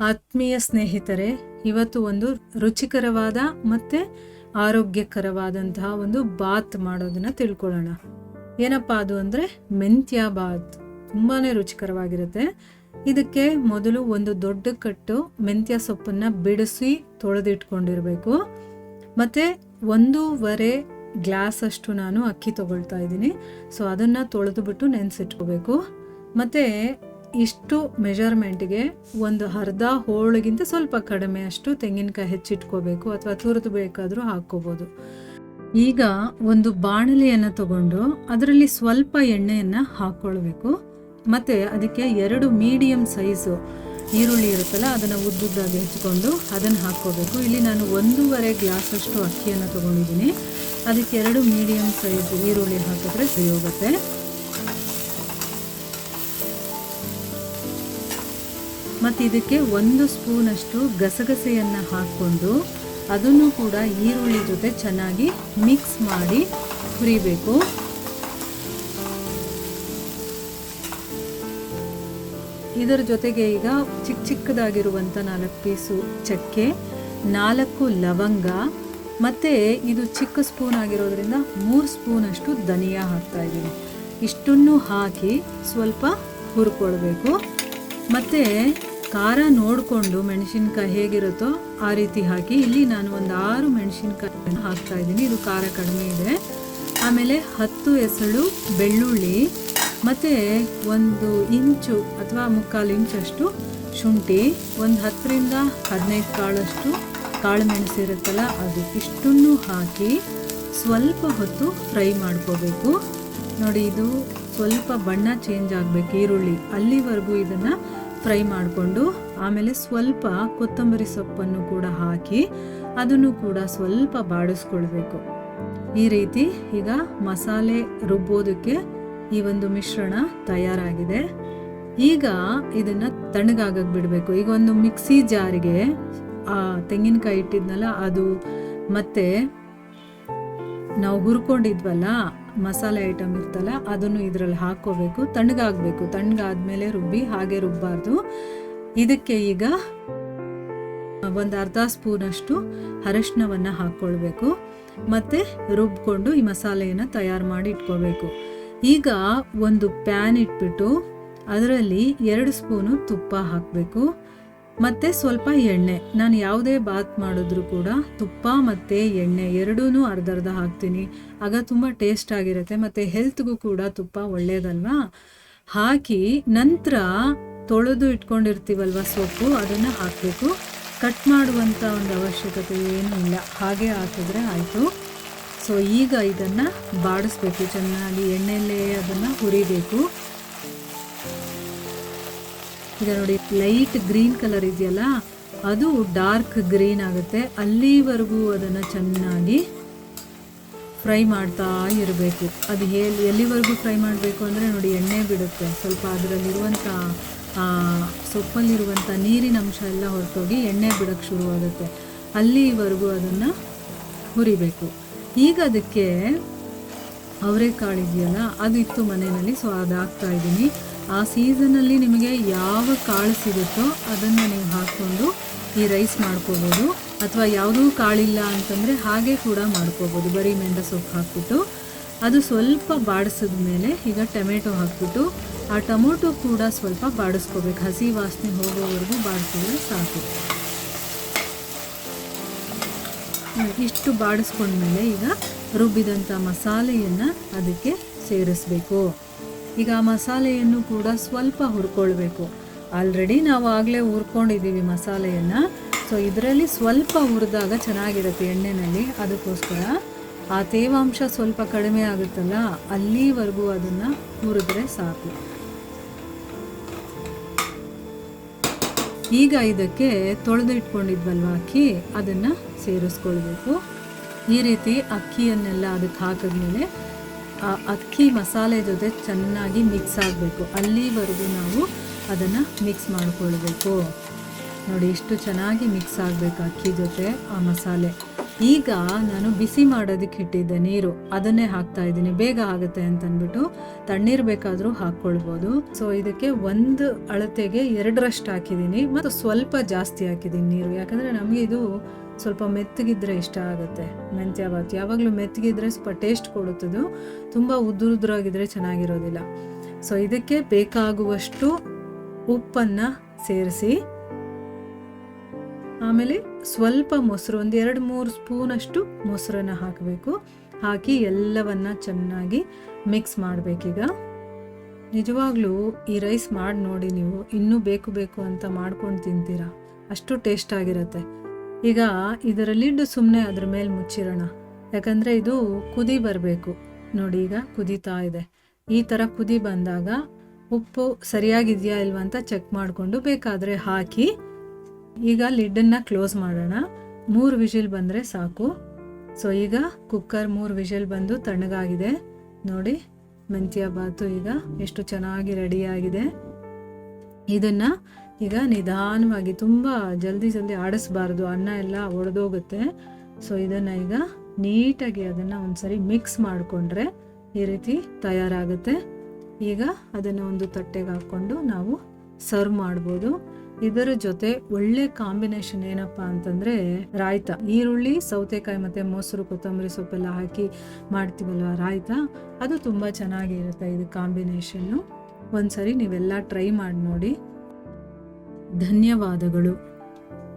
ಆತ್ಮೀಯ ಸ್ನೇಹಿತರೆ, ಇವತ್ತು ಒಂದು ರುಚಿಕರವಾದ ಮತ್ತು ಆರೋಗ್ಯಕರವಾದಂತಹ ಒಂದು ಬಾತ್ ಮಾಡೋದನ್ನ ತಿಳ್ಕೊಳ್ಳೋಣ. ಏನಪ್ಪ ಅದು ಅಂದರೆ ಮೆಂತ್ಯ ಬಾತ್. ತುಂಬಾ ರುಚಿಕರವಾಗಿರುತ್ತೆ. ಇದಕ್ಕೆ ಮೊದಲು ಒಂದು ದೊಡ್ಡ ಕಟ್ಟು ಮೆಂತ್ಯ ಸೊಪ್ಪನ್ನು ಬಿಡಿಸಿ ತೊಳೆದಿಟ್ಕೊಂಡಿರಬೇಕು. ಮತ್ತು ಒಂದೂವರೆ ಗ್ಲಾಸ್ ಅಷ್ಟು ನಾನು ಅಕ್ಕಿ ತಗೊಳ್ತಾ ಇದ್ದೀನಿ. ಸೊ ಅದನ್ನು ತೊಳೆದು ಬಿಟ್ಟು ನೆನೆಸಿಟ್ಕೋಬೇಕು. ಮತ್ತು ಇಷ್ಟು ಮೆಜರ್ಮೆಂಟ್ಗೆ ಒಂದು ಅರ್ಧ ಹೋಳಿಗಿಂತ ಸ್ವಲ್ಪ ಕಡಿಮೆ ಅಷ್ಟು ತೆಂಗಿನಕಾಯಿ ಹೆಚ್ಚಿಟ್ಕೋಬೇಕು ಅಥವಾ ತುರಿದು ಬೇಕಾದರೂ ಹಾಕ್ಕೋಬೋದು. ಈಗ ಒಂದು ಬಾಣಲೆಯನ್ನು ತಗೊಂಡು ಅದರಲ್ಲಿ ಸ್ವಲ್ಪ ಎಣ್ಣೆಯನ್ನು ಹಾಕ್ಕೊಳ್ಬೇಕು. ಮತ್ತು ಅದಕ್ಕೆ ಎರಡು ಮೀಡಿಯಮ್ ಸೈಜು ಈರುಳ್ಳಿ ಇರುತ್ತಲ್ಲ, ಅದನ್ನು ಉದ್ದುದ್ದಾಗಿ ಹೆಚ್ಚಿಕೊಂಡು ಅದನ್ನು ಹಾಕ್ಕೋಬೇಕು. ಇಲ್ಲಿ ನಾನು ಒಂದೂವರೆ ಗ್ಲಾಸಷ್ಟು ಅಕ್ಕಿಯನ್ನು ತೊಗೊಂಡಿದ್ದೀನಿ. ಅದಕ್ಕೆ ಎರಡು ಮೀಡಿಯಮ್ ಸೈಜ್ ಈರುಳ್ಳಿ ಹಾಕಿದ್ರೆ ಸರಿ ಹೋಗುತ್ತೆ ಮತ್ತು ಇದಕ್ಕೆ ಒಂದು ಸ್ಪೂನಷ್ಟು ಗಸಗಸೆಯನ್ನು ಹಾಕ್ಕೊಂಡು ಅದನ್ನು ಕೂಡ ಈರುಳ್ಳಿ ಜೊತೆ ಚೆನ್ನಾಗಿ ಮಿಕ್ಸ್ ಮಾಡಿ ಹುರಿಬೇಕು. ಇದರ ಜೊತೆಗೆ ಈಗ ಚಿಕ್ಕ ಚಿಕ್ಕದಾಗಿರುವಂಥ ನಾಲ್ಕು ಪೀಸು ಚಕ್ಕೆ, ನಾಲ್ಕು ಲವಂಗ, ಮತ್ತು ಇದು ಚಿಕ್ಕ ಸ್ಪೂನ್ ಆಗಿರೋದ್ರಿಂದ ಮೂರು ಸ್ಪೂನಷ್ಟು ಧನಿಯಾ ಹಾಕ್ತಾ ಇದ್ದೀನಿ. ಇಷ್ಟನ್ನು ಹಾಕಿ ಸ್ವಲ್ಪ ಹುರ್ಕೊಳ್ಬೇಕು. ಮತ್ತು ಖಾರ ನೋಡಿಕೊಂಡು ಮೆಣಸಿನ್ಕಾಯಿ ಹೇಗಿರುತ್ತೋ ಆ ರೀತಿ ಹಾಕಿ ಇಲ್ಲಿ ನಾನು ಒಂದು ಆರು ಮೆಣಸಿನ್ಕಾಯಿ ಹಾಕ್ತಾ ಇದ್ದೀನಿ. ಇದು ಖಾರ ಕಡಿಮೆ ಇದೆ. ಆಮೇಲೆ ಹತ್ತು ಎಸಳು ಬೆಳ್ಳುಳ್ಳಿ, ಮತ್ತು ಒಂದು ಇಂಚು ಅಥವಾ ಮುಕ್ಕಾಲು ಇಂಚಷ್ಟು ಶುಂಠಿ, ಒಂದು ಹತ್ತರಿಂದ ಹದಿನೈದು ಕಾಳಷ್ಟು ಕಾಳು ಮೆಣಸು ಇರುತ್ತಲ್ಲ ಅದು ಇಷ್ಟನ್ನು ಹಾಕಿ ಸ್ವಲ್ಪ ಹೊತ್ತು ಫ್ರೈ ಮಾಡ್ಕೋಬೇಕು. ನೋಡಿ, ಇದು ಸ್ವಲ್ಪ ಬಣ್ಣ ಚೇಂಜ್ ಆಗಬೇಕು ಈರುಳ್ಳಿ. ಅಲ್ಲಿವರೆಗೂ ಇದನ್ನು ಫ್ರೈ ಮಾಡಿಕೊಂಡು ಆಮೇಲೆ ಸ್ವಲ್ಪ ಕೊತ್ತಂಬರಿ ಸೊಪ್ಪನ್ನು ಕೂಡ ಹಾಕಿ ಅದನ್ನು ಕೂಡ ಸ್ವಲ್ಪ ಬಾಡಿಸ್ಕೊಳ್ಬೇಕು. ಈ ರೀತಿ ಈಗ ಮಸಾಲೆ ರುಬ್ಬೋದಕ್ಕೆ ಈ ಒಂದು ಮಿಶ್ರಣ ತಯಾರಾಗಿದೆ. ಈಗ ಇದನ್ನ ತಣ್ಣಗಾಗಕ್ಕೆ ಬಿಡಬೇಕು. ಈಗ ಒಂದು ಮಿಕ್ಸಿ ಜಾರಿಗೆ ಆ ತೆಂಗಿನಕಾಯಿ ಇಟ್ಟಿದ್ನಲ್ಲ ಅದು ಮತ್ತೆ ನಾವು ಹುರ್ಕೊಂಡಿದ್ವಲ್ಲ ಮಸಾಲೆ ಐಟಮ್ ಇರ್ತಲ್ಲ, ಅದನ್ನು ಇದರಲ್ಲಿ ಹಾಕ್ಕೋಬೇಕು. ತಣ್ಣಗಾಗಬೇಕು. ತಣ್ಣಗಾದ್ಮೇಲೆ ರುಬ್ಬಿ, ಹಾಗೆ ರುಬ್ಬಾರ್ದು. ಇದಕ್ಕೆ ಈಗ ಒಂದು ಅರ್ಧ ಸ್ಪೂನಷ್ಟು ಅರಶಿನವನ್ನು ಹಾಕ್ಕೊಳ್ಬೇಕು. ಮತ್ತು ರುಬ್ಕೊಂಡು ಈ ಮಸಾಲೆಯನ್ನು ತಯಾರು ಮಾಡಿ ಇಟ್ಕೋಬೇಕು ಈಗ ಒಂದು ಪ್ಯಾನ್ ಇಟ್ಬಿಟ್ಟು ಅದರಲ್ಲಿ ಎರಡು ಸ್ಪೂನು ತುಪ್ಪ ಹಾಕಬೇಕು. ಮತ್ತು ಸ್ವಲ್ಪ ಎಣ್ಣೆ. ನಾನು ಯಾವುದೇ ಬಾತ್ ಮಾಡಿದ್ರು ಕೂಡ ತುಪ್ಪ ಮತ್ತು ಎಣ್ಣೆ ಎರಡೂ ಅರ್ಧ ಅರ್ಧ ಹಾಕ್ತೀನಿ. ಆಗ ತುಂಬ ಟೇಸ್ಟ್ ಆಗಿರುತ್ತೆ ಮತ್ತು ಹೆಲ್ತ್ಗೂ ಕೂಡ ತುಪ್ಪ ಒಳ್ಳೆಯದಲ್ವಾ ಹಾಕಿ ನಂತರ ತೊಳೆದು ಇಟ್ಕೊಂಡಿರ್ತೀವಲ್ವ ಸೊಪ್ಪು, ಅದನ್ನು ಹಾಕಬೇಕು. ಕಟ್ ಮಾಡುವಂಥ ಒಂದು ಅವಶ್ಯಕತೆ ಏನೂ ಇಲ್ಲ. ಹಾಗೆ ಹಾಕಿದ್ರೆ ಆಯಿತು. ಸೊ ಈಗ ಇದನ್ನು ಬಾಡಿಸ್ಬೇಕು. ಚೆನ್ನಾಗಿ ಎಣ್ಣೆಯಲ್ಲೇ ಅದನ್ನು ಹುರಿಬೇಕು. ಈಗ ನೋಡಿ ಲೈಟ್ ಗ್ರೀನ್ ಕಲರ್ ಇದೆಯಲ್ಲ, ಅದು ಡಾರ್ಕ್ ಗ್ರೀನ್ ಆಗುತ್ತೆ. ಅಲ್ಲಿವರೆಗೂ ಅದನ್ನು ಚೆನ್ನಾಗಿ ಫ್ರೈ ಮಾಡ್ತಾ ಇರಬೇಕು. ಅದು ಹೇ ಎಲ್ಲಿವರೆಗೂ ಫ್ರೈ ಮಾಡಬೇಕು ಅಂದರೆ ನೋಡಿ, ಎಣ್ಣೆ ಬಿಡುತ್ತೆ. ಸ್ವಲ್ಪ ಅದರಲ್ಲಿರುವಂಥ ಸೊಪ್ಪಲ್ಲಿರುವಂಥ ನೀರಿನ ಅಂಶ ಎಲ್ಲ ಹೊರತೋಗಿ ಎಣ್ಣೆ ಬಿಡೋಕ್ಕೆ ಶುರುವಾಗುತ್ತೆ. ಅಲ್ಲಿವರೆಗೂ ಅದನ್ನು ಹುರಿಬೇಕು. ಈಗ ಅದಕ್ಕೆ ಅವರೆಕಾಳು ಇದೆಯಲ್ಲ, ಅದು ಮನೆಯಲ್ಲಿ ಸೊ ಅದಾಗ್ತಾ ಇದ್ದೀನಿ ಆ ಸೀಸನಲ್ಲಿ ನಿಮಗೆ ಯಾವ ಕಾಳು ಸಿಗುತ್ತೋ ಅದನ್ನು ನೀವು ಹಾಕ್ಕೊಂಡು ಈ ರೈಸ್ ಮಾಡ್ಕೋಬೋದು. ಅಥವಾ ಯಾವುದೂ ಕಾಳಿಲ್ಲ ಅಂತಂದರೆ ಹಾಗೆ ಕೂಡ ಮಾಡ್ಕೋಬೋದು. ಬರೀ ಮೆಂಡ ಸೊಪ್ಪು ಹಾಕ್ಬಿಟ್ಟು. ಅದು ಸ್ವಲ್ಪ ಬಾಡಿಸಿದ ಮೇಲೆ ಈಗ ಟೊಮೆಟೊ ಹಾಕ್ಬಿಟ್ಟು ಆ ಟೊಮೊಟೊ ಕೂಡ ಸ್ವಲ್ಪ ಬಾಡಿಸ್ಕೋಬೇಕು. ಹಸಿ ವಾಸನೆ ಹೋಗೋವರೆಗೂ ಬಾಡಿಸಿದ್ರೆ ಸಾಕು. ಇಷ್ಟು ಬಾಡಿಸ್ಕೊಂಡ್ಮೇಲೆ ಈಗ ರುಬ್ಬಿದಂಥ ಮಸಾಲೆಯನ್ನು ಅದಕ್ಕೆ ಸೇರಿಸ್ಬೇಕು. ಈಗ ಮಸಾಲೆಯನ್ನು ಕೂಡ ಸ್ವಲ್ಪ ಹುರ್ಕೊಳ್ಬೇಕು. ಆಲ್ರೆಡಿ ನಾವು ಆಗಲೇ ಹುರ್ಕೊಂಡಿದ್ದೀವಿ ಮಸಾಲೆಯನ್ನು. ಸೊ ಇದರಲ್ಲಿ ಸ್ವಲ್ಪ ಹುರಿದಾಗ ಚೆನ್ನಾಗಿರುತ್ತೆ ಎಣ್ಣೆಯಲ್ಲಿ ಅದಕ್ಕೋಸ್ಕರ ಆ ತೇವಾಂಶ ಸ್ವಲ್ಪ ಕಡಿಮೆ ಆಗುತ್ತಲ್ಲ, ಅಲ್ಲಿವರೆಗೂ ಅದನ್ನು ಹುರಿದ್ರೆ ಸಾಕು. ಈಗ ಇದಕ್ಕೆ ತೊಳೆದು ಇಟ್ಕೊಂಡಿದ್ವಲ್ವ ಅಕ್ಕಿ? ಅದನ್ನು ಸೇರಿಸ್ಕೊಳ್ಬೇಕು. ಈ ರೀತಿ ಅಕ್ಕಿಯನ್ನೆಲ್ಲ ಅದಕ್ಕೆ ಹಾಕಿದ್ಮೇಲೆ ಆ ಅಕ್ಕಿ ಮಸಾಲೆ ಜೊತೆ ಚೆನ್ನಾಗಿ ಮಿಕ್ಸ್ ಆಗಬೇಕು. ಅಲ್ಲಿವರೆಗೂ ನಾವು ಅದನ್ನು ಮಿಕ್ಸ್ ಮಾಡಿಕೊಳ್ಬೇಕು. ನೋಡಿ ಇಷ್ಟು ಚೆನ್ನಾಗಿ ಮಿಕ್ಸ್ ಆಗಬೇಕು ಅಕ್ಕಿ ಜೊತೆ ಆ ಮಸಾಲೆ. ಈಗ ನಾನು ಬಿಸಿ ಮಾಡೋದಕ್ಕೆ ಇಟ್ಟಿದ್ದೆ ನೀರು, ಅದನ್ನೇ ಹಾಕ್ತಾ ಇದ್ದೀನಿ. ಬೇಗ ಆಗುತ್ತೆ ಅಂತ ಅಂದ್ಬಿಟ್ಟು ತಣ್ಣೀರು ಬೇಕಾದರೂ ಹಾಕ್ಕೊಳ್ಬೋದು. ಸೊ ಇದಕ್ಕೆ ಒಂದು ಅಳತೆಗೆ ಎರಡರಷ್ಟು ಹಾಕಿದ್ದೀನಿ. ಮತ್ತು ಸ್ವಲ್ಪ ಜಾಸ್ತಿ ಹಾಕಿದ್ದೀನಿ ನೀರು. ಯಾಕಂದರೆ ನಮಗೆ ಇದು ಸ್ವಲ್ಪ ಮೆತ್ತಗಿದ್ರೆ ಇಷ್ಟ ಆಗುತ್ತೆ. ಮೆಂತ್ಯ ಬಾತ್ ಯಾವಾಗಲೂ ಮೆತ್ತಗಿದ್ರೆ ಸ್ವಲ್ಪ ಟೇಸ್ಟ್ ಕೊಡುತ್ತದು. ತುಂಬ ಉದುರುದ್ರಾಗಿದ್ರೆ ಚೆನ್ನಾಗಿರೋದಿಲ್ಲ. ಸೊ ಇದಕ್ಕೆ ಬೇಕಾಗುವಷ್ಟು ಉಪ್ಪನ್ನು ಸೇರಿಸಿ, ಆಮೇಲೆ ಸ್ವಲ್ಪ ಮೊಸರು, ಒಂದು ಎರಡು ಮೂರು ಸ್ಪೂನಷ್ಟು ಮೊಸರನ್ನ ಹಾಕಬೇಕು. ಹಾಕಿ ಎಲ್ಲವನ್ನ ಚೆನ್ನಾಗಿ ಮಿಕ್ಸ್ ಮಾಡಬೇಕೀಗ. ನಿಜವಾಗ್ಲೂ ಈ ರೈಸ್ ಮಾಡಿ ನೋಡಿ ನೀವು. ಇನ್ನೂ ಬೇಕು ಬೇಕು ಅಂತ ಮಾಡ್ಕೊಂಡು ತಿಂತೀರಾ. ಅಷ್ಟು ಟೇಸ್ಟ್ ಆಗಿರುತ್ತೆ. ಈಗ ಇದರ ಲಿಡ್ ಸುಮ್ಮನೆ ಅದ್ರ ಮೇಲೆ ಮುಚ್ಚಿರೋಣ. ಯಾಕಂದರೆ ಇದು ಕುದಿ ಬರಬೇಕು. ನೋಡಿ, ಈಗ ಕುದೀತಾ ಇದೆ. ಈ ಥರ ಕುದಿ ಬಂದಾಗ ಉಪ್ಪು ಸರಿಯಾಗಿದೆಯಾ ಇಲ್ವಾ ಅಂತ ಚೆಕ್ ಮಾಡಿಕೊಂಡು ಬೇಕಾದರೆ ಹಾಕಿ. ಈಗ ಲಿಡ್ಡನ್ನು ಕ್ಲೋಸ್ ಮಾಡೋಣ. ಮೂರು ವಿಷಿಲ್ ಬಂದರೆ ಸಾಕು. ಸೊ, ಈಗ ಕುಕ್ಕರ್ ಮೂರು ವಿಷಲ್ ಬಂದು ತಣ್ಣಗಾಗಿದೆ. ನೋಡಿ, ಮೆಂತ್ಯ ಬಾತು ಈಗ ಎಷ್ಟು ಚೆನ್ನಾಗಿ ರೆಡಿಯಾಗಿದೆ ಇದನ್ನು ಈಗ ನಿಧಾನವಾಗಿ ತುಂಬ ಜಲ್ದಿ ಜಲ್ದಿ ಆಡಿಸ್ಬಾರ್ದು, ಅನ್ನ ಎಲ್ಲ ಒಡೆದೋಗುತ್ತೆ. ಸೊ ಇದನ್ನು ಈಗ ನೀಟಾಗಿ ಅದನ್ನು ಒಂದ್ಸರಿ ಮಿಕ್ಸ್ ಮಾಡಿಕೊಂಡ್ರೆ ಈ ರೀತಿ ತಯಾರಾಗುತ್ತೆ. ಈಗ ಅದನ್ನು ಒಂದು ತಟ್ಟೆಗೆ ಹಾಕ್ಕೊಂಡು ನಾವು ಸರ್ವ್ ಮಾಡ್ಬೋದು. ಇದರ ಜೊತೆ ಒಳ್ಳೆ ಕಾಂಬಿನೇಷನ್ ಏನಪ್ಪ ಅಂತಂದ್ರೆ ರಾಯ್ತ. ಈರುಳ್ಳಿ, ಸೌತೆಕಾಯಿ ಮತ್ತೆ ಮೊಸರು, ಕೊತ್ತಂಬರಿ ಸೊಪ್ಪೆಲ್ಲ ಹಾಕಿ ಮಾಡ್ತೀವಲ್ವ ರಾಯ್ತ? ಅದು ತುಂಬ ಚೆನ್ನಾಗಿರುತ್ತೆ ಇದು ಕಾಂಬಿನೇಷನ್ನು ಒಂದ್ಸರಿ ನೀವೆಲ್ಲ ಟ್ರೈ ಮಾಡಿ ನೋಡಿ. ಧನ್ಯವಾದಗಳು.